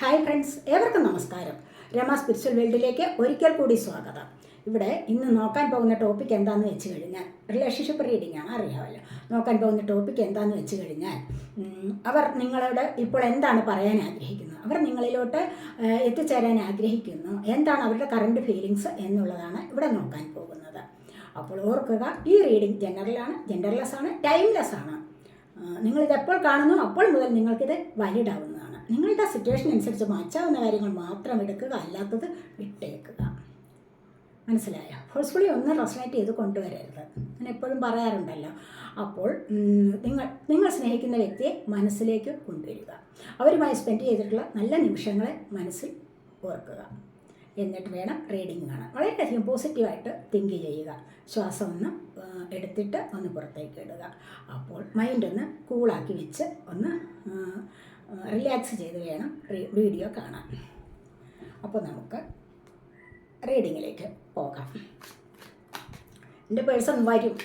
Hi friends ഏവർക്കും നമസ്കാരം. Rama spiritual വേൾഡിലേക്ക് ഒരിക്കൽ കൂടി സ്വാഗതം. ഇവിടെ ഇന്ന് നോക്കാൻ പോകുന്ന ടോപ്പിക് എന്താണെന്ന് വെച്ച് കഴിഞ്ഞാൽ റിലേഷൻഷിപ്പ് റീഡിംഗ് ആണ് അറിയാമല്ലോ. നോക്കാൻ പോകുന്ന ടോപ്പിക് എന്താണെന്ന് വെച്ച് കഴിഞ്ഞാൽ അവർ നിങ്ങളോട് ഇപ്പോൾ എന്താണ് പറയാൻ ആഗ്രഹിക്കുന്നത്? അവർ നിങ്ങളിലോട്ട് എത്തിച്ചേരാൻ ആഗ്രഹിക്കുന്നു. എന്താണ് അവരുടെ കറണ്ട് ഫീലിങ്സ് എന്നുള്ളതാണ് ഇവിടെ നോക്കാൻ പോകുന്നത്. അപ്പോൾ ഓർക്കുക ഈ റീഡിംഗ് ജനറലാണ് ജെൻഡർലെസ് ആണ് ടൈംലെസ് ആണ്. ആ, നിങ്ങളിത് എപ്പോൾ കാണുന്നു അപ്പോൾ മുതൽ നിങ്ങൾക്കിത് വാലിഡ് ആവുന്നതാണ് നിങ്ങളുടെ സിറ്റുവേഷൻ അനുസരിച്ച് മാറ്റാവുന്ന കാര്യങ്ങൾ മാത്രം എടുക്കുക അല്ലാത്തത് വിട്ടേക്കുക. മനസ്സിലായോ? ഫോഴ്സ്ഫുള്ളി ഒന്ന് റെസനേറ്റ് ചെയ്ത് കൊണ്ടുവരരുത്. ഞാൻ എപ്പോഴും പറയാറുണ്ടല്ലോ. അപ്പോൾ നിങ്ങൾ നിങ്ങൾ സ്നേഹിക്കുന്ന വ്യക്തിയെ മനസ്സിലേക്ക് കൊണ്ടുവരിക. അവരുമായി സ്പെൻഡ് ചെയ്തിട്ടുള്ള നല്ല നിമിഷങ്ങളെ മനസ്സിൽ ഓർക്കുക. എന്നിട്ട് വേണം റീഡിങ് കാണാൻ. വളരെയധികം പോസിറ്റീവായിട്ട് തിങ്ക് ചെയ്യുക. ശ്വാസം ഒന്ന് എടുത്തിട്ട് ഒന്ന് പുറത്തേക്ക് ഇടുക. അപ്പോൾ മൈൻഡ് ഒന്ന് കൂളാക്കി വെച്ച് ഒന്ന് റിലാക്സ് ചെയ്ത് വേണം വീഡിയോ കാണാൻ. അപ്പോൾ നമുക്ക് റീഡിങ്ങിലേക്ക് പോകാം. എന്റെ പേഴ്സൺ വരും.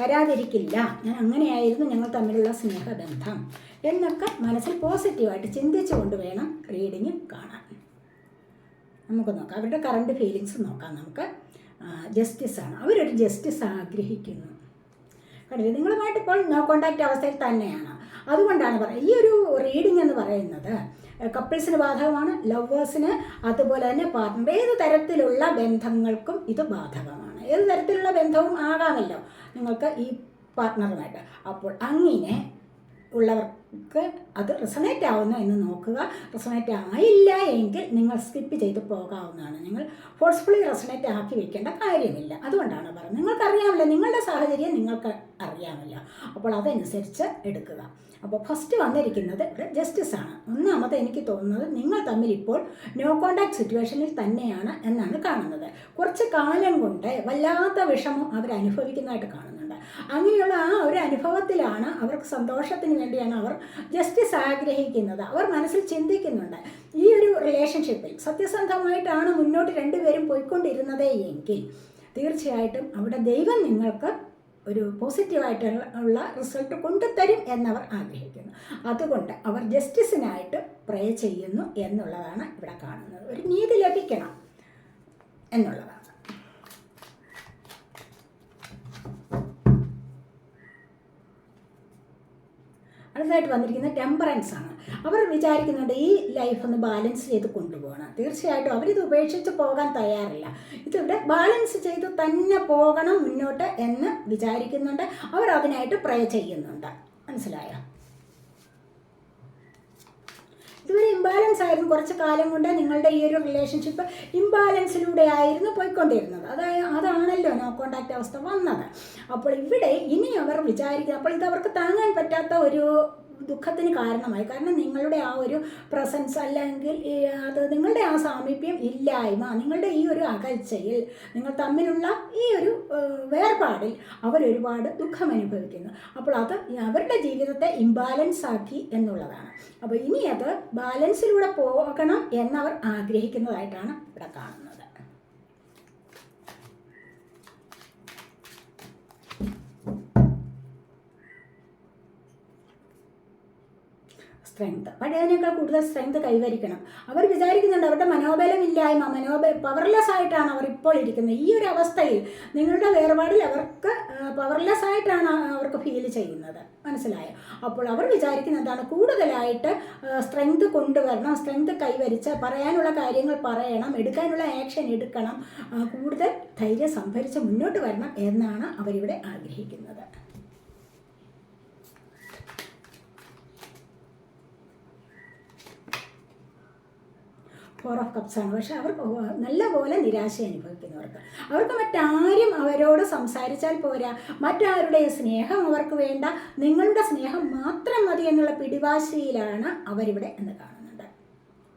വരാതിരിക്കില്ല. ഞാൻ അങ്ങനെയായിരുന്നു ഞങ്ങൾ തമ്മിലുള്ള സ്നേഹബന്ധം എന്നൊക്കെ മനസ്സിൽ പോസിറ്റീവായിട്ട് ചിന്തിച്ചുകൊണ്ട് വേണം റീഡിങ് കാണാൻ. നമുക്ക് നോക്കാം. അവരുടെ കറണ്ട് ഫീലിങ്സ് നോക്കാം നമുക്ക്. ജസ്റ്റിസ് ആണ്. അവരൊരു ജസ്റ്റിസ് ആഗ്രഹിക്കുന്നു. കണ്ടില്ലേ? നിങ്ങളുമായിട്ട് ഇപ്പോൾ നോ കോണ്ടാക്റ്റ് അവസ്ഥയിൽ തന്നെയാണ്. അതുകൊണ്ടാണ് പറയുന്നത് ഈ ഒരു റീഡിംഗ് എന്ന് പറയുന്നത് കപ്പിൾസിന് ബാധകമാണ് ലവേഴ്സിന് അതുപോലെ തന്നെ പാർട്ട്ണർ ഏത് തരത്തിലുള്ള ബന്ധങ്ങൾക്കും ഇത് ബാധകമാണ്. ഏത് തരത്തിലുള്ള ബന്ധവും ആകാമല്ലോ നിങ്ങൾക്ക് ഈ പാർട്ട്ണറുമായിട്ട് അപ്പോൾ അങ്ങനെ അത് റിസണേറ്റ് ആവുന്നു എന്ന് നോക്കുക. റിസണേറ്റ് ആയില്ല എങ്കിൽ നിങ്ങൾ സ്കിപ്പ് ചെയ്ത് പോകാവുന്നതാണ്. നിങ്ങൾ ഫോഴ്സ്ഫുള്ളി റെസണേറ്റ് ആക്കി വെക്കേണ്ട കാര്യമില്ല. അതുകൊണ്ടാണ് പറഞ്ഞത്. നിങ്ങൾക്കറിയാമല്ലോ നിങ്ങളുടെ സാഹചര്യം നിങ്ങൾക്ക് അറിയാമല്ലോ. അപ്പോൾ അതനുസരിച്ച് എടുക്കുക. അപ്പോൾ ഫസ്റ്റ് വന്നിരിക്കുന്നത് ജസ്റ്റിസ് ആണ്. ഒന്നാമത് എനിക്ക് തോന്നുന്നത് നിങ്ങൾ തമ്മിൽ ഇപ്പോൾ നോ കോണ്ടാക്ട് സിറ്റുവേഷനിൽ തന്നെയാണ് എന്നാണ് കാണുന്നത്. കുറച്ച് കാലം കൊണ്ട് വല്ലാത്ത വിഷമം അവർ അനുഭവിക്കുന്നതായിട്ട് അങ്ങനെയുള്ള ആ ഒരു അനുഭവത്തിലാണ് അവർക്ക് സന്തോഷത്തിന് വേണ്ടിയാണ് അവർ ജസ്റ്റിസ് ആഗ്രഹിക്കുന്നത്. അവർ മനസ്സിൽ ചിന്തിക്കുന്നുണ്ട്. ഈ ഒരു റിലേഷൻഷിപ്പിൽ സത്യസന്ധമായിട്ടാണ് മുന്നോട്ട് രണ്ടുപേരും പോയിക്കൊണ്ടിരുന്നത് എങ്കിൽ തീർച്ചയായിട്ടും അവിടെ ദൈവം നിങ്ങൾക്ക് ഒരു പോസിറ്റീവായിട്ടുള്ള റിസൾട്ട് കൊണ്ടുതരും എന്നവർ ആഗ്രഹിക്കുന്നു. അതുകൊണ്ട് അവർ ജസ്റ്റിസിനായിട്ട് പ്രേ ചെയ്യുന്നു എന്നുള്ളതാണ് ഇവിടെ കാണുന്നത്. ഒരു നീതി ലഭിക്കണം എന്നുള്ളതാണ് അടുത്തതായിട്ട് വന്നിരിക്കുന്ന ടെമ്പറൻസ് ആണ്. അവർ വിചാരിക്കുന്നുണ്ട് ഈ ലൈഫ് ഒന്ന് ബാലൻസ് ചെയ്ത് കൊണ്ടുപോകണം. തീർച്ചയായിട്ടും അവരിത് ഉപേക്ഷിച്ച് പോകാൻ തയ്യാറില്ല. ഇതിവിടെ ബാലൻസ് ചെയ്ത് തന്നെ പോകണം മുന്നോട്ട് എന്ന് വിചാരിക്കുന്നുണ്ട്. അവർ അതിനായിട്ട് പ്രേ ചെയ്യുന്നുണ്ട്. മനസ്സിലായോ? ഇതുവരെ ഇംബാലൻസ് ആയിരുന്നു കുറച്ച് കാലം കൊണ്ട് നിങ്ങളുടെ ഈ ഒരു റിലേഷൻഷിപ്പ് ഇംബാലൻസിലൂടെ ആയിരുന്നു പോയിക്കൊണ്ടിരുന്നത്. അതായത് അതാണല്ലോ നോ കോണ്ടാക്റ്റ് അവസ്ഥ വന്നത്. അപ്പോൾ ഇവിടെ ഇനി അവർ വിചാരിക്കുക അപ്പോൾ ഇത് അവർക്ക് താങ്ങാൻ പറ്റാത്ത ഒരു ദുഃഖത്തിന് കാരണമായി. കാരണം നിങ്ങളുടെ ആ ഒരു പ്രസൻസ് അല്ലെങ്കിൽ അത് നിങ്ങളുടെ ആ സാമീപ്യം ഇല്ലായ്മ നിങ്ങളുടെ ഈ ഒരു അകൽച്ചയിൽ നിങ്ങൾ തമ്മിലുള്ള ഈ ഒരു വേർപാടിൽ അവരൊരുപാട് ദുഃഖം അനുഭവിക്കുന്നു അപ്പോൾ അത് അവരുടെ ജീവിതത്തെ ഇംബാലൻസ് ആക്കി എന്നുള്ളതാണ്. അപ്പോൾ ഇനി അത് ബാലൻസിലൂടെ പോകണം എന്നവർ ആഗ്രഹിക്കുന്നതായിട്ടാണ് ഇവിടെ കാണുന്നത്. സ്ട്രെങ്ത് പഴയതിനേക്കാൾ കൂടുതൽ സ്ട്രെങ്ത് കൈവരിക്കണം. അവർ വിചാരിക്കുന്നുണ്ട് അവരുടെ മനോബലമില്ലായ്മ മനോബല പവർലെസ് ആയിട്ടാണ് അവർ ഇപ്പോൾ ഇരിക്കുന്നത്. ഈ ഒരു അവസ്ഥയിൽ നിങ്ങളുടെ വേർപാടിൽ അവർക്ക് പവർലെസ് ആയിട്ടാണ് അവർക്ക് ഫീൽ ചെയ്യുന്നത്. മനസ്സിലായോ? അപ്പോൾ അവർ വിചാരിക്കുന്ന എന്താണ്? കൂടുതലായിട്ട് സ്ട്രെങ്ത് കൊണ്ടുവരണം സ്ട്രെങ്ത് കൈവരിച്ച് പറയാനുള്ള കാര്യങ്ങൾ പറയണം എടുക്കാനുള്ള ആക്ഷൻ എടുക്കണം കൂടുതൽ ധൈര്യം സംഭരിച്ച് മുന്നോട്ട് വരണം എന്നാണ് അവരിവിടെ ആഗ്രഹിക്കുന്നത്. ഫോർ ഓഫ് കപ്സ് പക്ഷെ അവർ നല്ലപോലെ നിരാശ അനുഭവിക്കുന്നവർക്ക്. അവർക്ക് മറ്റാരും അവരോട് സംസാരിച്ചാൽ പോരാ. മറ്റാരുടെ സ്നേഹം അവർക്ക് വേണ്ട. നിങ്ങളുടെ സ്നേഹം മാത്രം മതി എന്നുള്ള പിടിവാശിയിലാണ് അവരിവിടെ എന്ന് കാണുന്നുണ്ട്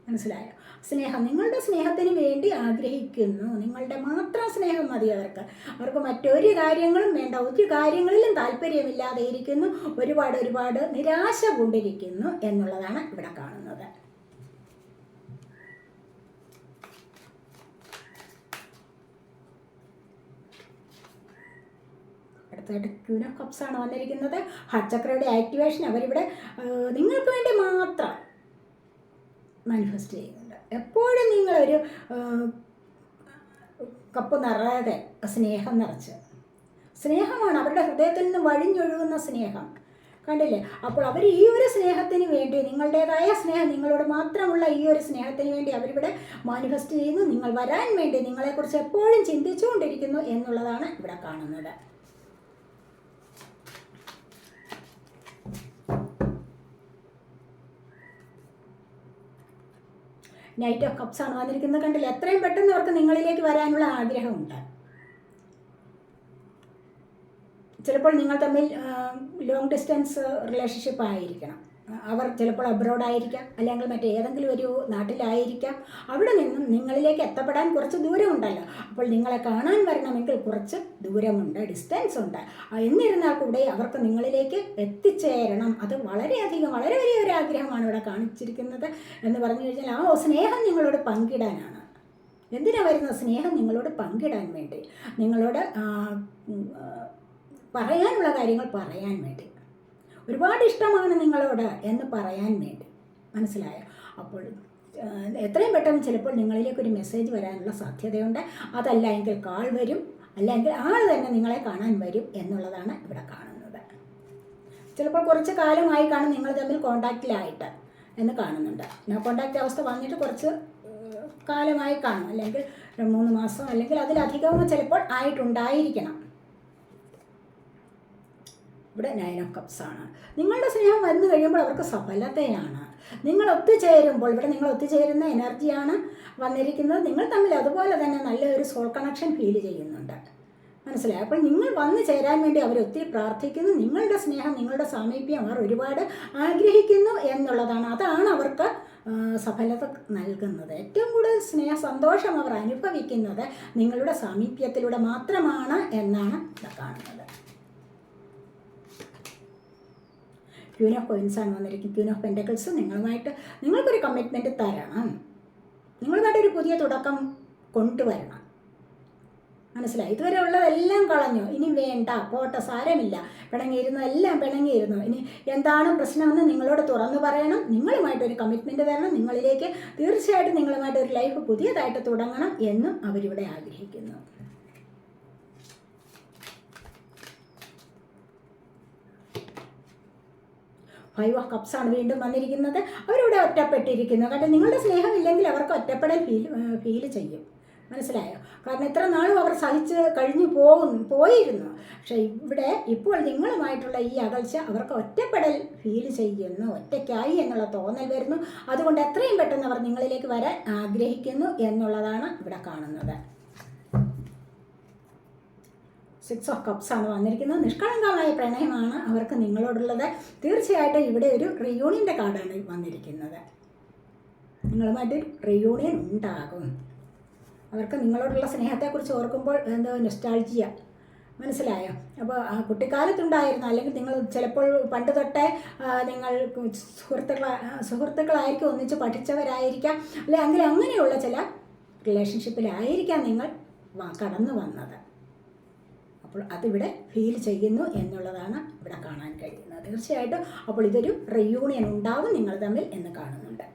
മനസ്സിലായോ? സ്നേഹം നിങ്ങളുടെ സ്നേഹത്തിന് വേണ്ടി ആഗ്രഹിക്കുന്നു. നിങ്ങളുടെ മാത്രം സ്നേഹം മതി അവർക്ക്. അവർക്ക് മറ്റൊരു കാര്യങ്ങളും വേണ്ട. ഒരു കാര്യങ്ങളിലും താല്പര്യമില്ലാതെ ഇരിക്കുന്നു. ഒരുപാട് ഒരുപാട് നിരാശ കൊണ്ടിരിക്കുന്നു എന്നുള്ളതാണ് ഇവിടെ കാണുന്നത്. അടുത്തായിട്ട് ക്യൂൻ ഓഫ് കപ്സ് ആണ് വന്നിരിക്കുന്നത്. ഹാർട്ട് ചക്രയുടെ ആക്ടിവേഷൻ അവരിവിടെ നിങ്ങൾക്ക് വേണ്ടി മാത്രം മാനിഫെസ്റ്റ് ചെയ്യുന്നുണ്ട്. എപ്പോഴും നിങ്ങളൊരു കപ്പ് നിറയാതെ സ്നേഹം നിറച്ച്. സ്നേഹമാണ് അവരുടെ ഹൃദയത്തിൽ നിന്ന് വഴിഞ്ഞൊഴുകുന്ന സ്നേഹം. കണ്ടില്ലേ? അപ്പോൾ അവർ ഈ ഒരു സ്നേഹത്തിന് വേണ്ടി നിങ്ങളുടേതായ സ്നേഹം നിങ്ങളോട് മാത്രമുള്ള ഈ ഒരു സ്നേഹത്തിന് വേണ്ടി അവരിവിടെ മാനിഫെസ്റ്റ് ചെയ്യുന്നു. നിങ്ങൾ വരാൻ വേണ്ടി നിങ്ങളെക്കുറിച്ച് എപ്പോഴും ചിന്തിച്ചുകൊണ്ടിരിക്കുന്നു എന്നുള്ളതാണ് ഇവിടെ കാണുന്നത്. നൈറ്റ് ഓഫ് കപ്സ് ആണ് വന്നിരിക്കുന്നത് കണ്ടില്ല? എത്രയും പെട്ടെന്ന് അവർക്ക് നിങ്ങളിലേക്ക് വരാനുള്ള ആഗ്രഹമുണ്ട്. ചിലപ്പോൾ നിങ്ങൾ തമ്മിൽ ലോങ് ഡിസ്റ്റൻസ് റിലേഷൻഷിപ്പ് ആയിരിക്കണം. അവർ ചിലപ്പോൾ അബ്രോഡായിരിക്കാം അല്ലെങ്കിൽ മറ്റേതെങ്കിലും ഒരു നാട്ടിലായിരിക്കാം. അവിടെ നിന്നും നിങ്ങളിലേക്ക് എത്തപ്പെടാൻ കുറച്ച് ദൂരമുണ്ടല്ലോ അപ്പോൾ നിങ്ങളെ കാണാൻ വരണമെങ്കിൽ കുറച്ച് ദൂരമുണ്ട് ഡിസ്റ്റൻസ് ഉണ്ട്. എന്നിരുന്നാൽ കൂടെ അവർക്ക് നിങ്ങളിലേക്ക് എത്തിച്ചേരണം. അത് വളരെയധികം വളരെ വലിയ ഒരു ആഗ്രഹമാണ് ഇവിടെ കാണിച്ചിരിക്കുന്നത് എന്ന് പറഞ്ഞു കഴിഞ്ഞാൽ ആ സ്നേഹം നിങ്ങളോട് പങ്കിടാനാണ്. എന്തിനാ വരുന്ന സ്നേഹം നിങ്ങളോട് പങ്കിടാൻ വേണ്ടി? നിങ്ങളോട് പറയാനുള്ള കാര്യങ്ങൾ പറയാൻ വേണ്ടി. ഒരുപാട് ഇഷ്ടമാണ് നിങ്ങളോട് എന്ന് പറയാൻ വേണ്ടി. മനസ്സിലായോ? അപ്പോൾ എത്രയും പെട്ടെന്ന് ചിലപ്പോൾ നിങ്ങളിലേക്ക് ഒരു മെസ്സേജ് വരാനുള്ള സാധ്യതയുണ്ട്. അതല്ല എങ്കിൽ കാൾ വരും. അല്ലെങ്കിൽ ആൾ തന്നെ നിങ്ങളെ കാണാൻ വരും എന്നുള്ളതാണ് ഇവിടെ കാണുന്നത്. ചിലപ്പോൾ കുറച്ച് കാലമായി കാണും നിങ്ങൾ തമ്മിൽ കോണ്ടാക്റ്റിലായിട്ട് എന്ന് കാണുന്നുണ്ട്. നോ കോണ്ടാക്റ്റ് അവസ്ഥ വന്നിട്ട് കുറച്ച് കാലമായി കാണും. അല്ലെങ്കിൽ മൂന്ന് മാസം അല്ലെങ്കിൽ അതിലധികവും ചിലപ്പോൾ ആയിട്ടുണ്ടായിരിക്കണം. ഇവിടെ നയൻ ഓഫ് കപ്സ് ആണ്. നിങ്ങളുടെ സ്നേഹം വന്നു കഴിയുമ്പോൾ അവർക്ക് സഫലതയാണ്. നിങ്ങൾ ഒത്തുചേരുമ്പോൾ ഇവിടെ നിങ്ങൾ ഒത്തുചേരുന്ന എനർജിയാണ് വന്നിരിക്കുന്നത്. നിങ്ങൾ തമ്മിൽ അതുപോലെ തന്നെ നല്ലൊരു സോൾ കണക്ഷൻ ഫീൽ ചെയ്യുന്നുണ്ട്. മനസ്സിലായി? അപ്പോൾ നിങ്ങൾ വന്നു ചേരാൻ വേണ്ടി അവർ ഒത്തിരി പ്രാർത്ഥിക്കുന്നു. നിങ്ങളുടെ സ്നേഹം നിങ്ങളുടെ സാമീപ്യം അവർ ഒരുപാട് ആഗ്രഹിക്കുന്നു എന്നുള്ളതാണ്. അതാണ് അവർക്ക് സഫലത നൽകുന്നത്. ഏറ്റവും കൂടുതൽ സ്നേഹ സന്തോഷം അവർ അനുഭവിക്കുന്നത് നിങ്ങളുടെ സാമീപ്യത്തിലൂടെ മാത്രമാണ് എന്നാണ് കാണുന്നത്. ക്യൂൻ ഓഫ് കോയിൻസ് ആണ് വന്നിരിക്കുന്നത്. ക്യൂൻ ഓഫ് പെന്റക്കിൾസ് നിങ്ങളുമായിട്ട് നിങ്ങൾക്കൊരു കമ്മിറ്റ്മെന്റ് തരണം. നിങ്ങളുമായിട്ട് ഒരു പുതിയ തുടക്കം കൊണ്ടുവരണം. മനസ്സിലായി? ഇതുവരെ ഉള്ളതെല്ലാം കളഞ്ഞു. ഇനി വേണ്ട. പോട്ടെ സാരമില്ല. പിണങ്ങിയിരുന്നു എല്ലാം പിണങ്ങിയിരുന്നു. ഇനി എന്താണ് പ്രശ്നമെന്ന് നിങ്ങളോട് തുറന്നു പറയണം. നിങ്ങളുമായിട്ടൊരു കമ്മിറ്റ്മെന്റ് തരണം. നിങ്ങളിലേക്ക് തീർച്ചയായിട്ടും നിങ്ങളുമായിട്ട് ഒരു ലൈഫ് പുതിയതായിട്ട് തുടങ്ങണം എന്നും അവരിവിടെ ആഗ്രഹിക്കുന്നു. ഫൈവ് ഓഫ് കപ്സാണ് വീണ്ടും വന്നിരിക്കുന്നത്. അവരിവിടെ ഒറ്റപ്പെട്ടിരിക്കുന്നു. കാരണം നിങ്ങളുടെ സ്നേഹമില്ലെങ്കിൽ അവർക്ക് ഒറ്റപ്പെടൽ ഫീൽ ഫീൽ ചെയ്യും. മനസ്സിലായോ? കാരണം ഇത്ര നാളും അവർ സഹിച്ച് കഴിഞ്ഞു പോകും പോയിരുന്നു. പക്ഷേ ഇവിടെ ഇപ്പോൾ നിങ്ങളുമായിട്ടുള്ള ഈ അകൽച്ച അവർക്ക് ഒറ്റപ്പെടൽ ഫീൽ ചെയ്യുന്നു. ഒറ്റയ്ക്കായി എന്നുള്ള തോന്നൽ വരുന്നു. അതുകൊണ്ട് എത്രയും പെട്ടെന്ന് അവർ നിങ്ങളിലേക്ക് വരാൻ ആഗ്രഹിക്കുന്നു എന്നുള്ളതാണ് ഇവിടെ കാണുന്നത്. സിക്സ് ഓഫ് കപ്സ് ആണ് വന്നിരിക്കുന്നത്. നിഷ്കളങ്കമായ പ്രണയമാണ് അവർക്ക് നിങ്ങളോടുള്ളത്. തീർച്ചയായിട്ടും ഇവിടെ ഒരു റിയൂണിയന്റെ കാർഡാണ് വന്നിരിക്കുന്നത്. നിങ്ങളുമായിട്ട് റിയൂണിയൻ ഉണ്ടാകും. അവർക്ക് നിങ്ങളോടുള്ള സ്നേഹത്തെക്കുറിച്ച് ഓർക്കുമ്പോൾ എന്തോ നെസ്റ്റാൾജിയ മനസ്സിലായോ? അപ്പോൾ കുട്ടിക്കാലത്തുണ്ടായിരുന്നു. അല്ലെങ്കിൽ നിങ്ങൾ ചിലപ്പോൾ പണ്ട് തൊട്ടേ നിങ്ങൾ സുഹൃത്തുക്കള സുഹൃത്തുക്കളായിരിക്കും ഒന്നിച്ച് പഠിച്ചവരായിരിക്കാം. അല്ലെങ്കിൽ അങ്ങനെയുള്ള ചില റിലേഷൻഷിപ്പിലായിരിക്കാം നിങ്ങൾ കടന്നു വന്നത്. അപ്പോൾ അതിവിടെ ഫീൽ ചെയ്യുന്നു എന്നുള്ളതാണ് ഇവിടെ കാണാൻ കഴിയുന്നത്. തീർച്ചയായിട്ടും അപ്പോൾ ഇതൊരു റിയൂണിയൻ ഉണ്ടാവും നിങ്ങൾ തമ്മിൽ എന്ന് കാണുന്നുണ്ട്.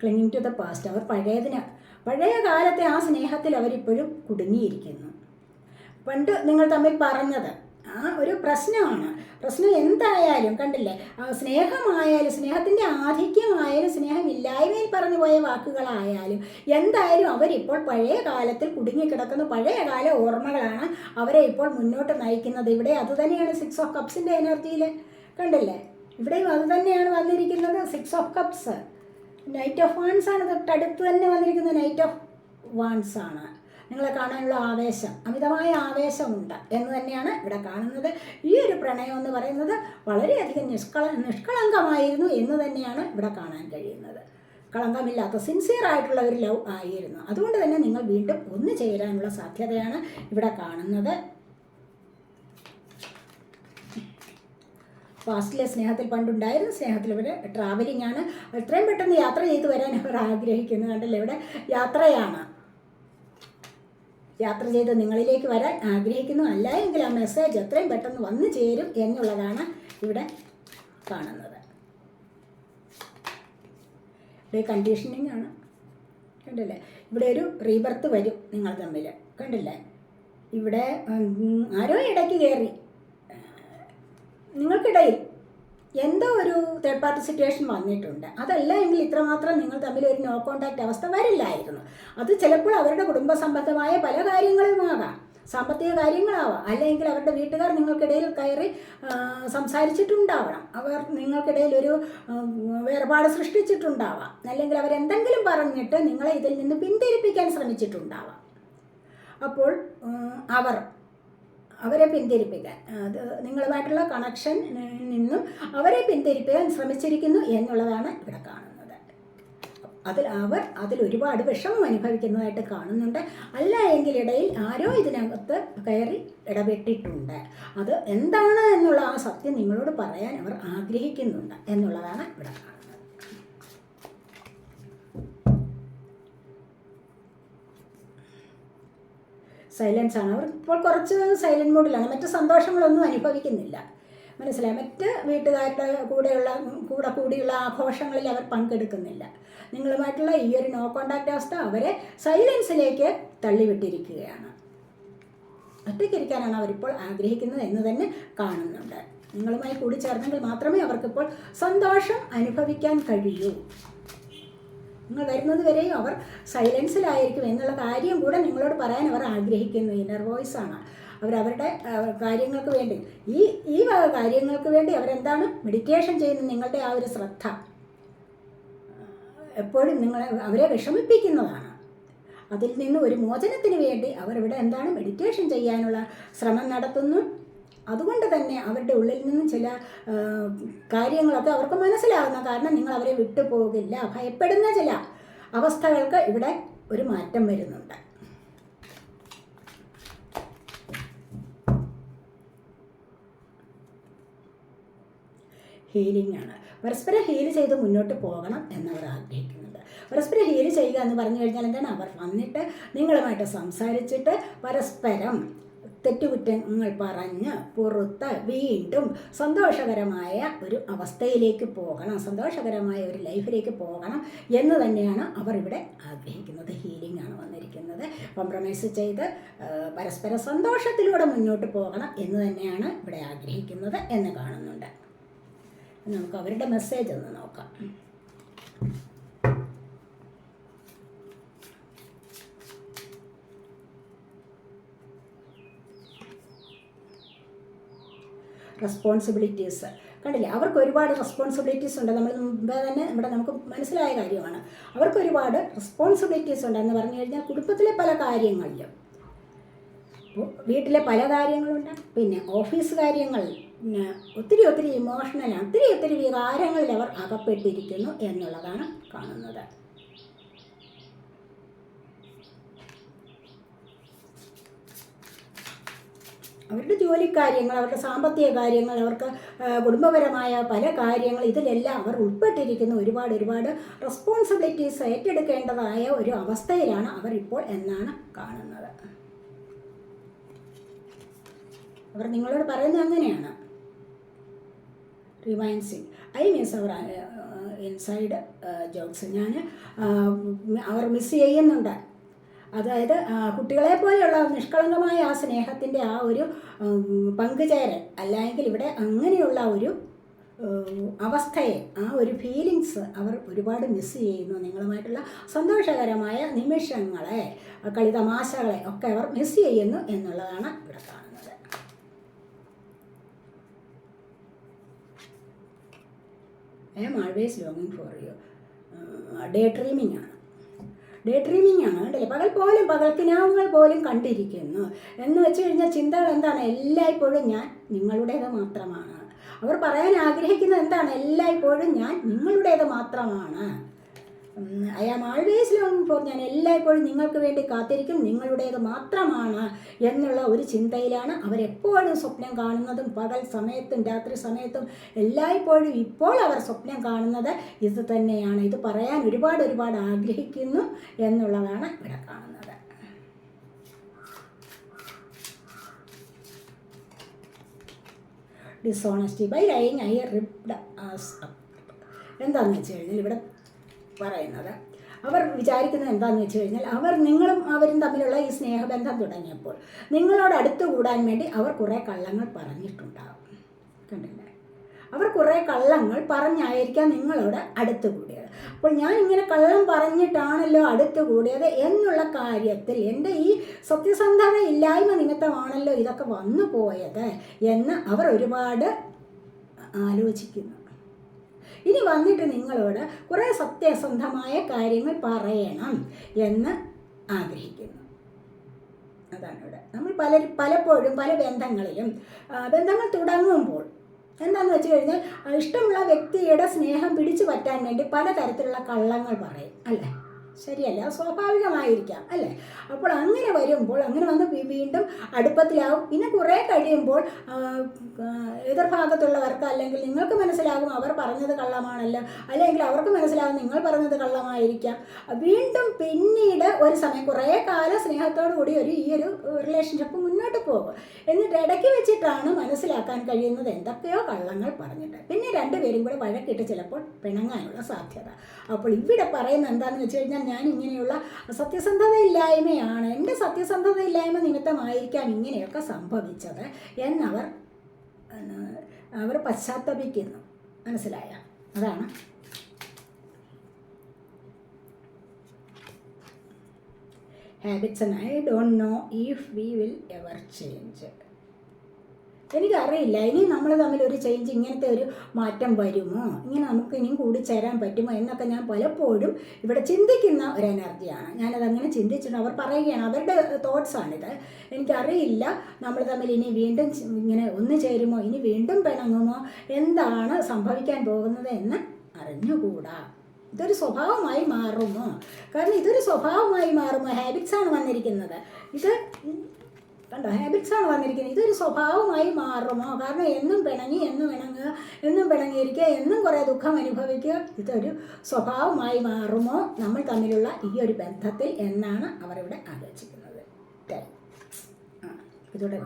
ക്ലിങ്ങിങ് ടു ദ പാസ്റ്റ് അവർ പഴയതിന് പഴയ കാലത്തെ ആ സ്നേഹത്തിൽ അവരിപ്പോഴും കുടുങ്ങിയിരിക്കുന്നു. പണ്ട് നിങ്ങൾ തമ്മിൽ പറഞ്ഞത് ആ ഒരു പ്രശ്നമാണ്. പ്രശ്നം എന്തായാലും കണ്ടില്ലേ? സ്നേഹമായാലും സ്നേഹത്തിന്റെ ആധിക്യമായാലും സ്നേഹമില്ലായ്മയിൽ പറഞ്ഞു പോയ വാക്കുകളായാലും എന്തായാലും അവരിപ്പോൾ പഴയ കാലത്തിൽ കുടുങ്ങിക്കിടക്കുന്ന പഴയ കാല ഓർമ്മകളാണ് അവരെ ഇപ്പോൾ മുന്നോട്ട് നയിക്കുന്നത്. ഇവിടെ അതുതന്നെയാണ് സിക്സ് ഓഫ് കപ്സിന്റെ എനർജിയിൽ കണ്ടില്ലേ? ഇവിടെയും അതുതന്നെയാണ് വന്നിരിക്കുന്നത് six of cups knight of wands ആണ് തൊട്ടടുത്ത് തന്നെ വന്നിരിക്കുന്നത് നൈറ്റ് ഓഫ് വാൻസ് ആണ്. നിങ്ങളെ കാണാനുള്ള ആവേശം അമിതമായ ആവേശമുണ്ട് എന്ന് തന്നെയാണ് ഇവിടെ കാണുന്നത്. ഈ ഒരു പ്രണയം എന്ന് പറയുന്നത് വളരെയധികം നിഷ്കള നിഷ്കളങ്കമായിരുന്നു എന്ന് തന്നെയാണ് ഇവിടെ കാണാൻ കഴിയുന്നത്. കളങ്കമില്ലാത്ത സിൻസിയർ ആയിട്ടുള്ള ഒരു ലവ് ആയിരുന്നു. അതുകൊണ്ട് തന്നെ നിങ്ങൾ വീണ്ടും ഒന്ന് ചേരാനുള്ള സാധ്യതയാണ് ഇവിടെ കാണുന്നത്. പാസ്റ്റിലെ സ്നേഹത്തിൽ പണ്ടുണ്ടായിരുന്നു സ്നേഹത്തിൽ ഇവർ ട്രാവലിംഗ് ആണ്. എത്രയും പെട്ടെന്ന് യാത്ര ചെയ്ത് വരാൻ അവർ ആഗ്രഹിക്കുന്നു കണ്ടല്ലേ ഇവിടെ യാത്രയാണ്. യാത്ര ചെയ്ത് നിങ്ങളിലേക്ക് വരാൻ ആഗ്രഹിക്കുന്നു. അല്ല എങ്കിൽ ആ മെസ്സേജ് എത്രയും പെട്ടെന്ന് വന്നു ചേരും എന്നുള്ളതാണ് ഇവിടെ കാണുന്നത്. ഇവിടെ കണ്ടീഷനിങ് ആണ്. കണ്ടില്ലേ? ഇവിടെ ഒരു റീബർത്ത് വരും നിങ്ങൾ തമ്മിൽ കണ്ടില്ലേ? ഇവിടെ ആരോ ഇടയ്ക്ക് കയറി. നിങ്ങൾക്കിടയിൽ എന്തോ ഒരു തേർഡ് പാർട്ടി സിറ്റുവേഷൻ വന്നിട്ടുണ്ട്. അതല്ല എങ്കിൽ ഇത്രമാത്രം നിങ്ങൾ തമ്മിൽ ഒരു നോ കോണ്ടാക്ട് അവസ്ഥ വരില്ലായിരുന്നു. അത് ചിലപ്പോൾ അവരുടെ കുടുംബ സംബന്ധമായ പല കാര്യങ്ങളുമാകാം. സാമ്പത്തിക കാര്യങ്ങളാവാം. അല്ലെങ്കിൽ അവരുടെ വീട്ടുകാർ നിങ്ങൾക്കിടയിൽ കയറി സംസാരിച്ചിട്ടുണ്ടാവണം. അവർ നിങ്ങൾക്കിടയിൽ ഒരു വേർപാട് സൃഷ്ടിച്ചിട്ടുണ്ടാവാം. അല്ലെങ്കിൽ അവരെന്തെങ്കിലും പറഞ്ഞിട്ട് നിങ്ങളെ ഇതിൽ നിന്ന് പിന്തിരിപ്പിക്കാൻ ശ്രമിച്ചിട്ടുണ്ടാവാം. അപ്പോൾ അവർ അവരെ പിന്തിരിപ്പിക്കാൻ. അത് നിങ്ങളുമായിട്ടുള്ള കണക്ഷൻ നിന്നും അവരെ പിന്തിരിപ്പിക്കാൻ ശ്രമിച്ചിരിക്കുന്നു എന്നുള്ളതാണ് ഇവിടെ കാണുന്നത്. അതിൽ അവർ അതിൽ ഒരുപാട് വിഷമം അനുഭവിക്കുന്നതായിട്ട് കാണുന്നുണ്ട്. അല്ല എങ്കിലിടയിൽ ആരോ ഇതിനകത്ത് കയറി ഇടപെട്ടിട്ടുണ്ട്. അത് എന്താണ് എന്നുള്ള ആ സത്യം നിങ്ങളോട് പറയാൻ അവർ ആഗ്രഹിക്കുന്നുണ്ട് എന്നുള്ളതാണ് ഇവിടെ സൈലൻസ് ആണ്. അവർ ഇപ്പോൾ കുറച്ച് സൈലന്റ് മോഡിലാണ് മറ്റ് സന്തോഷങ്ങളൊന്നും അനുഭവിക്കുന്നില്ല. മനസ്സിലായി? മറ്റ് വീട്ടുകാരുടെ കൂടെയുള്ള കൂടെ കൂടിയുള്ള ആഘോഷങ്ങളിൽ അവർ പങ്കെടുക്കുന്നില്ല. നിങ്ങളുമായിട്ടുള്ള ഈ ഒരു നോ കോണ്ടാക്റ്റ് അവസ്ഥ അവരെ സൈലൻസിലേക്ക് തള്ളിവിട്ടിരിക്കുകയാണ്. ഒറ്റയ്ക്കിരിക്കാനാണ് അവരിപ്പോൾ ആഗ്രഹിക്കുന്നത് എന്ന് തന്നെ കാണുന്നുണ്ട്. നിങ്ങളുമായി കൂടി ചേർന്നെങ്കിൽ മാത്രമേ അവർക്കിപ്പോൾ സന്തോഷം അനുഭവിക്കാൻ കഴിയൂ. നിങ്ങൾ വരുന്നത് വരെയും അവർ സൈലൻസിലായിരിക്കും എന്നുള്ള കാര്യം കൂടെ നിങ്ങളോട് പറയാൻ അവർ ആഗ്രഹിക്കുന്നു. ഇന്നർ വോയിസ് ആണ്. അവരവരുടെ കാര്യങ്ങൾക്ക് വേണ്ടി ഈ ഈ കാര്യങ്ങൾക്ക് വേണ്ടി അവരെന്താണ് മെഡിറ്റേഷൻ ചെയ്യുന്ന നിങ്ങളുടെ ആ ഒരു ശ്രദ്ധ? എപ്പോഴും നിങ്ങളെ അവരെ വിഷമിപ്പിക്കുന്നതാണ്. അതിൽ നിന്ന് ഒരു മോചനത്തിന് വേണ്ടി അവർ ഇവിടെ എന്താണ് മെഡിറ്റേഷൻ ചെയ്യാനുള്ള ശ്രമം നടത്തുന്നു? അതുകൊണ്ട് തന്നെ അവരുടെ ഉള്ളിൽ നിന്നും ചില കാര്യങ്ങളൊക്കെ അവർക്ക് മനസ്സിലാകുന്ന കാരണം നിങ്ങൾ അവരെ വിട്ടു പോകില്ല ഭയപ്പെടുന്ന ചില അവസ്ഥകൾക്ക് ഇവിടെ ഒരു മാറ്റം വരുന്നുണ്ട്. ഹീലിംഗ് ആണ്. പരസ്പരം ഹീൽ ചെയ്ത് മുന്നോട്ട് പോകണം എന്നവർ ആഗ്രഹിക്കുന്നുണ്ട്. പരസ്പരം ഹീൽ ചെയ്യുക എന്ന് പറഞ്ഞു കഴിഞ്ഞാൽ എന്താണ്? അവർ വന്നിട്ട് നിങ്ങളുമായിട്ട് സംസാരിച്ചിട്ട് പരസ്പരം തെറ്റുകുറ്റങ്ങൾ പറഞ്ഞ് പുറത്ത് വീണ്ടും സന്തോഷകരമായ ഒരു അവസ്ഥയിലേക്ക് പോകണം സന്തോഷകരമായ ഒരു ലൈഫിലേക്ക് പോകണം എന്ന് തന്നെയാണ് അവർ ഇവിടെ ആഗ്രഹിക്കുന്നത്. ഹീലിംഗ് ആണ് വന്നിരിക്കുന്നത്. കോംപ്രമൈസ് ചെയ്ത് പരസ്പര സന്തോഷത്തിലൂടെ മുന്നോട്ട് പോകണം എന്ന് തന്നെയാണ് ഇവിടെ ആഗ്രഹിക്കുന്നത് എന്ന് കാണുന്നുണ്ട്. നമുക്ക് അവരുടെ മെസ്സേജ് ഒന്ന് നോക്കാം. റെസ്പോൺസിബിലിറ്റീസ് കണ്ടില്ലേ? അവർക്ക് ഒരുപാട് റെസ്പോൺസിബിലിറ്റീസ് ഉണ്ട്. നമ്മൾ മുമ്പേ തന്നെ ഇവിടെ നമുക്ക് മനസ്സിലായ കാര്യമാണ്. അവർക്ക് ഒരുപാട് റെസ്പോൺസിബിലിറ്റീസ് ഉണ്ട് എന്ന് പറഞ്ഞു കഴിഞ്ഞാൽ കുടുംബത്തിലെ പല കാര്യങ്ങളിലും. വീട്ടിലെ പല കാര്യങ്ങളുണ്ട്. പിന്നെ ഓഫീസ് കാര്യങ്ങൾ പിന്നെ ഒത്തിരി ഒത്തിരി ഇമോഷണലാണ് ഒത്തിരി ഒത്തിരി വികാരങ്ങളിൽ അവർ അകപ്പെട്ടിരിക്കുന്നു എന്നുള്ളതാണ് കാണുന്നത്. അവരുടെ ജോലി കാര്യങ്ങൾ അവരുടെ സാമ്പത്തിക കാര്യങ്ങൾ അവർക്ക് കുടുംബപരമായ പല കാര്യങ്ങൾ ഇതിലെല്ലാം അവർ ഉൾപ്പെട്ടിരിക്കുന്ന ഒരുപാട് ഒരുപാട് റെസ്പോൺസിബിലിറ്റീസ് ഏറ്റെടുക്കേണ്ടതായ ഒരു അവസ്ഥയിലാണ് അവർ ഇപ്പോൾ എന്നാണ് കാണുന്നത്. അവർ നിങ്ങളോട് പറയുന്നത് അങ്ങനെയാണ്. റിമൈൻസിങ് ഐ മീൻസ് അവർ ഇൻസൈഡ് ജോബ്സ് ഞാൻ അവർ മിസ് ചെയ്യുന്നുണ്ട്. അതായത് കുട്ടികളെ പോലെയുള്ള നിഷ്കളങ്കമായ ആ സ്നേഹത്തിന്റെ ആ ഒരു പങ്കുചേരൽ അല്ലെങ്കിൽ ഇവിടെ അങ്ങനെയുള്ള ഒരു അവസ്ഥയെ ആ ഒരു ഫീലിങ്സ് അവർ ഒരുപാട് മിസ് ചെയ്യുന്നു. നിങ്ങളുമായിട്ടുള്ള സന്തോഷകരമായ നിമിഷങ്ങളെ കളിതമാശകളെ ഒക്കെ അവർ മിസ് ചെയ്യുന്നു എന്നുള്ളതാണ് ഇവിടെ കാണുന്നത്. ഐ എം ആൾവേസ് ലോങ്ങിങ് ഫോർ യു ഡേ ഡ്രീമിങ് ആണ്. ഡേ ഡ്രീമിംഗ് ആണ് കണ്ടില്ലേ? പകൽ പോലും പകൽക്കിനാവുകൾ പോലും കണ്ടിരിക്കുന്നു. എന്ന് വെച്ച് കഴിഞ്ഞാൽ ചിന്തകൾ എന്താണ്? എല്ലായ്പ്പോഴും ഞാൻ നിങ്ങളുടേത് മാത്രമാണ്. അവർ പറയാൻ ആഗ്രഹിക്കുന്നത് എന്താണ്? എല്ലായ്പ്പോഴും ഞാൻ നിങ്ങളുടേത് മാത്രമാണ്. I am always waiting for ഞാൻ എല്ലായ്പ്പോഴും നിങ്ങൾക്ക് വേണ്ടി കാത്തിരിക്കും നിങ്ങളുടേത് മാത്രമാണ് എന്നുള്ള ഒരു ചിന്തയിലാണ് അവരെപ്പോഴും സ്വപ്നം കാണുന്നതും പകൽ സമയത്തും രാത്രി സമയത്തും എല്ലായ്പ്പോഴും ഇപ്പോൾ അവർ സ്വപ്നം കാണുന്നത് ഇത് തന്നെയാണ്. ഇത് പറയാൻ ഒരുപാട് ഒരുപാട് ആഗ്രഹിക്കുന്നു എന്നുള്ളതാണ് ഇവിടെ കാണുന്നത്. Dishonesty by lying I ripped എന്താണെന്ന് വെച്ച് കഴിഞ്ഞാൽ ഇവിടെ പറയുന്നത്. അവർ വിചാരിക്കുന്നത് എന്താണെന്ന് വെച്ച് കഴിഞ്ഞാൽ അവർ നിങ്ങളും അവരും തമ്മിലുള്ള ഈ സ്നേഹബന്ധം തുടങ്ങിയപ്പോൾ നിങ്ങളോട് അടുത്ത് കൂടാൻ വേണ്ടി അവർ കുറേ കള്ളങ്ങൾ പറഞ്ഞിട്ടുണ്ടാകും കണ്ടില്ലേ? അവർ കുറേ കള്ളങ്ങൾ പറഞ്ഞായിരിക്കാം നിങ്ങളോട് അടുത്ത് കൂടിയത് അപ്പോൾ ഞാൻ ഇങ്ങനെ കള്ളം പറഞ്ഞിട്ടാണല്ലോ അടുത്ത് കൂടിയത് എന്നുള്ള കാര്യത്തിൽ എന്റെ ഈ സത്യസന്ധത ഇല്ലായ്മ നിമിത്തമാണല്ലോ ഇതൊക്കെ വന്നു പോയത് എന്ന് അവർ ഒരുപാട് ആലോചിക്കുന്നു. ഇനി വന്നിട്ട് നിങ്ങളോട് കുറേ സത്യസന്ധമായ കാര്യങ്ങൾ പറയണം എന്ന് ആഗ്രഹിക്കുന്നു. അതാണ് ഇവിടെ. നമ്മൾ പല പലപ്പോഴും പല ബന്ധങ്ങളിലും ബന്ധങ്ങൾ തുടങ്ങുമ്പോൾ എന്താണെന്ന് വെച്ച് കഴിഞ്ഞാൽ ഇഷ്ടമുള്ള വ്യക്തിയുടെ സ്നേഹം പിടിച്ചു പറ്റാൻ വേണ്ടി പലതരത്തിലുള്ള കള്ളങ്ങൾ പറയും അല്ലേ? ശരിയല്ല സ്വാഭാവികമായിരിക്കാം അല്ലേ? അപ്പോൾ അങ്ങനെ വരുമ്പോൾ അങ്ങനെ വന്ന് വീണ്ടും അടുപ്പത്തിലാവും. പിന്നെ കുറേ കഴിയുമ്പോൾ എതിർഭാഗത്തുള്ളവർക്ക് അല്ലെങ്കിൽ നിങ്ങൾക്ക് മനസ്സിലാകും അവർ പറഞ്ഞത് കള്ളമാണല്ലോ. അല്ലെങ്കിൽ അവർക്ക് മനസ്സിലാകും നിങ്ങൾ പറഞ്ഞത് കള്ളമായിരിക്കാം. വീണ്ടും പിന്നീട് ഒരു സമയം കുറേ കാലം സ്നേഹത്തോടു കൂടി ഒരു ഈ ഒരു റിലേഷൻഷിപ്പ് മുന്നോട്ട് പോകും. എന്നിട്ട് ഇടയ്ക്ക് വെച്ചിട്ടാണ് മനസ്സിലാക്കാൻ കഴിയുന്നത് എന്തൊക്കെയോ കള്ളങ്ങൾ പറഞ്ഞിട്ട്. പിന്നെ രണ്ടുപേരും കൂടെ വഴക്കിട്ട് ചിലപ്പോൾ പിണങ്ങാനുള്ള സാധ്യത. അപ്പോൾ ഇവിടെ പറയുന്നത് എന്താണെന്ന് വെച്ച് കഴിഞ്ഞാൽ ഞാൻ ഇങ്ങനെയുള്ള സത്യസന്ധതയില്ലായ്മയാണ്. എന്റെ സത്യസന്ധതയില്ലായ്മ നിമിത്തമായിരിക്കാം ഇങ്ങനെയൊക്കെ സംഭവിച്ചത് എന്നവർ അവർ പശ്ചാത്തപിക്കുന്നു. മനസ്സിലായ? അതാണ്. Habits and I don't know if we will ever change എനിക്കറിയില്ല. ഇനി നമ്മൾ തമ്മിൽ ഒരു ചേഞ്ച് ഇങ്ങനത്തെ ഒരു മാറ്റം വരുമോ? ഇങ്ങനെ നമുക്ക് ഇനിയും കൂടി ചേരാൻ പറ്റുമോ എന്നൊക്കെ ഞാൻ പലപ്പോഴും ഇവിടെ ചിന്തിക്കുന്ന ഒരു എനർജിയാണ് ഞാനതങ്ങനെ ചിന്തിച്ചിട്ടുണ്ട്. അവർ പറയുകയാണ് അവരുടെ തോട്ട്സാണിത് എനിക്കറിയില്ല നമ്മൾ തമ്മിൽ ഇനി വീണ്ടും ഇങ്ങനെ ഒന്ന് ചേരുമോ ഇനി വീണ്ടും പിണങ്ങുമോ എന്താണ് സംഭവിക്കാൻ പോകുന്നത് എന്ന് അറിഞ്ഞുകൂടാ. ഇതൊരു സ്വഭാവമായി മാറുമോ? കാരണം ഇതൊരു സ്വഭാവമായി മാറുമോ? ഹാബിറ്റ്സ് ആണ് വന്നിരിക്കുന്നത്. ഇത് കണ്ടോ? ഹാബിറ്റ്സാണ് വന്നിരിക്കുന്നത്. ഇതൊരു സ്വഭാവമായി മാറുമോ? കാരണം എന്നും പിണങ്ങി എന്നും ഇണങ്ങുക എന്നും പിണങ്ങിയിരിക്കുക എന്നും കുറേ ദുഃഖം അനുഭവിക്കുക ഇതൊരു സ്വഭാവമായി മാറുമോ? നമ്മൾ തമ്മിലുള്ള ഈ ഒരു ബന്ധത്തിൽ എന്നാണ് അവരിവിടെ ആലോചിക്കുന്നത്. ടൈ ഇതോടെ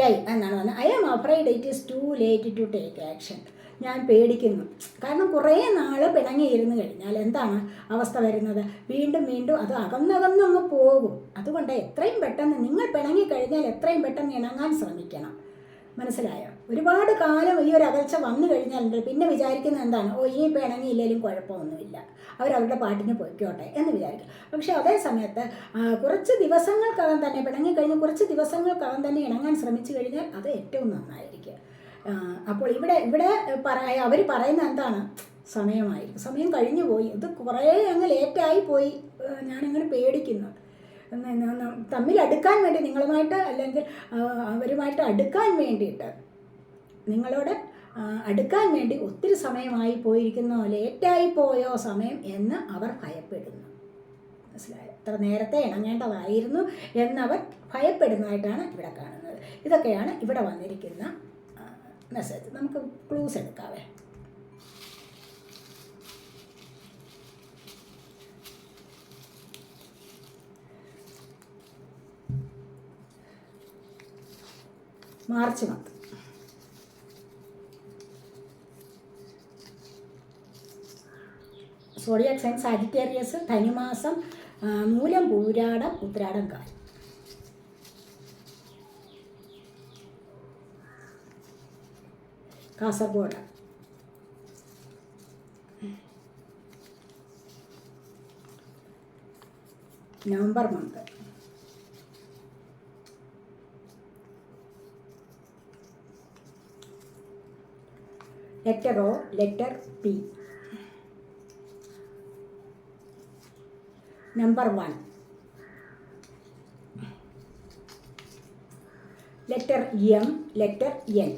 ടൈ എന്നാണ് വന്നത്. I am afraid it is too late to take action ഞാൻ പേടിക്കുന്നു. കാരണം കുറേ നാൾ പിണങ്ങിയിരുന്നു കഴിഞ്ഞാൽ എന്താണ് അവസ്ഥ വരുന്നത്? വീണ്ടും വീണ്ടും അത് അകന്നകന്നങ്ങ് പോകും. അതുകൊണ്ട് എത്രയും പെട്ടെന്ന് നിങ്ങൾ പിണങ്ങി കഴിഞ്ഞാൽ എത്രയും പെട്ടെന്ന് ഇണങ്ങാൻ ശ്രമിക്കണം. മനസ്സിലായോ? ഒരുപാട് കാലം ഈ ഒരു അകൽച്ച വന്നു കഴിഞ്ഞാൽ ഉണ്ട് പിന്നെ വിചാരിക്കുന്നത് എന്താണ്? ഓ ഈ പിണങ്ങിയില്ലെങ്കിലും കുഴപ്പമൊന്നുമില്ല. അവരവരുടെ പാട്ടിന് പൊയ്ക്കോട്ടെ എന്ന് വിചാരിക്കും. പക്ഷേ അതേ സമയത്ത് കുറച്ച് ദിവസങ്ങൾക്കകം തന്നെ പിണങ്ങിക്കഴിഞ്ഞ് കുറച്ച് ദിവസങ്ങൾക്കകം തന്നെ ഇണങ്ങാൻ ശ്രമിച്ചു കഴിഞ്ഞാൽ അത് ഏറ്റവും നന്നായിരിക്കും. അപ്പോൾ ഇവിടെ ഇവിടെ പറയ അവർ പറയുന്ന എന്താണ്? സമയമായി സമയം കഴിഞ്ഞു പോയി. ഇത് കുറേ അങ്ങ് ലേറ്റായി പോയി. ഞാനങ്ങനെ പേടിക്കുന്നു. തമ്മിൽ അടുക്കാൻ വേണ്ടി നിങ്ങളുമായിട്ട് അല്ലെങ്കിൽ അവരുമായിട്ട് അടുക്കാൻ വേണ്ടിയിട്ട് നിങ്ങളോട് അടുക്കാൻ വേണ്ടി ഒത്തിരി സമയമായി പോയിരിക്കുന്നോ. ലേറ്റായി പോയോ സമയം എന്ന് അവർ ഭയപ്പെടുന്നു. മനസ്സിലായി? ഇത്ര നേരത്തെ ഇണങ്ങേണ്ടതായിരുന്നു എന്നവർ ഭയപ്പെടുന്നതായിട്ടാണ് ഇവിടെ കാണുന്നത്. ഇതൊക്കെയാണ് ഇവിടെ വന്നിരിക്കുന്ന മെസ്സേജ് നമുക്ക് clues എടുക്കാവേ. March month zodiac sign Sagittarius ധനുമാസം മൂലം പൂരാടം ഉത്രാടം കാൽ Kasaragod November month letter O letter P number one letter M letter N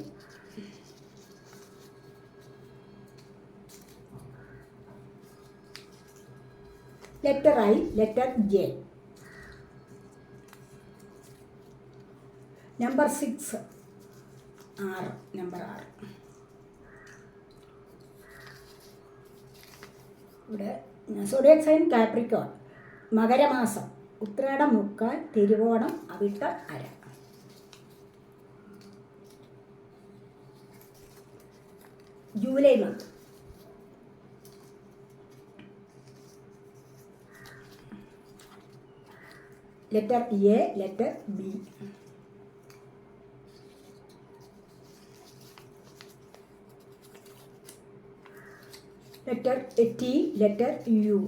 I letter J number six ആറ് നമ്പർ ആറ് ഇവിടെ സോഡിയക് സൈൻ കാപ്രിക്കോൺ മകരമാസം. ഉത്രാടം മുക്കാൽ തിരുവോണം അവിട്ട അര. July month letter A letter B letter T letter U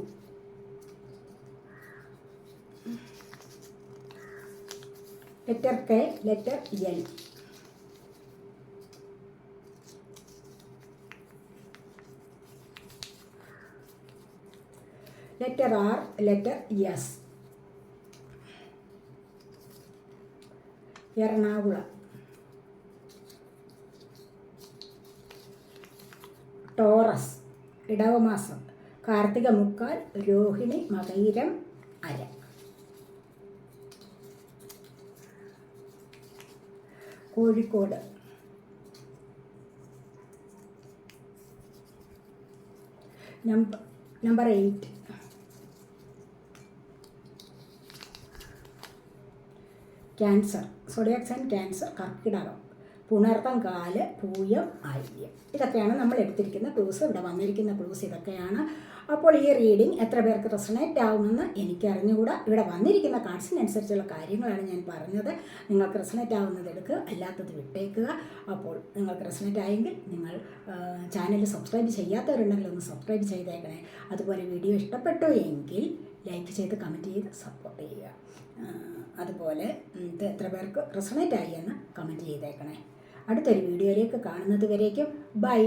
letter K letter L letter R letter S Ernakulam. Taurus ഇടവമാസം Karthika മുക്കാൽ രോഹിണി മകയിരം അര. Kozhikode. Number number eight. Cancer zodiac sign Cancer കർക്കിടകം പുണർത്തം കാൽ പൂയം ആയില്യം ഇതൊക്കെയാണ് നമ്മൾ എടുത്തിരിക്കുന്ന ക്ലൂസ് ഇവിടെ വന്നിരിക്കുന്ന ക്ലൂസ് ഇതൊക്കെയാണ്. അപ്പോൾ ഈ റീഡിംഗ് എത്ര പേർക്ക് റെസണേറ്റ് ആവുമെന്ന് എനിക്ക് അറിഞ്ഞുകൂടാ. ഇവിടെ വന്നിരിക്കുന്ന കാർഡ്സിനനുസരിച്ചുള്ള കാര്യങ്ങളാണ് ഞാൻ പറഞ്ഞത്. നിങ്ങൾക്ക് റെസണേറ്റ് ആവുന്നത് എടുക്കുക അല്ലാത്തത് വിട്ടേക്കുക. അപ്പോൾ നിങ്ങൾക്ക് റെസണേറ്റ് ആയെങ്കിൽ നിങ്ങൾ ചാനൽ സബ്സ്ക്രൈബ് ചെയ്യാത്തവരുണ്ടെങ്കിൽ ഒന്ന് സബ്സ്ക്രൈബ് ചെയ്തേക്കണേ. അതുപോലെ വീഡിയോ ഇഷ്ടപ്പെട്ടു എങ്കിൽ ലൈക്ക് ചെയ്ത് കമന്റ് ചെയ്ത് സപ്പോർട്ട് ചെയ്യുക. അതുപോലെ ഇത് എത്ര പേർക്ക് റെസണേറ്റ് ആയി എന്ന് കമന്റ് ചെയ്തേക്കണേ. അടുത്തൊരു വീഡിയോയിലേക്ക് കാണുന്നത് വരേക്കും. ബൈ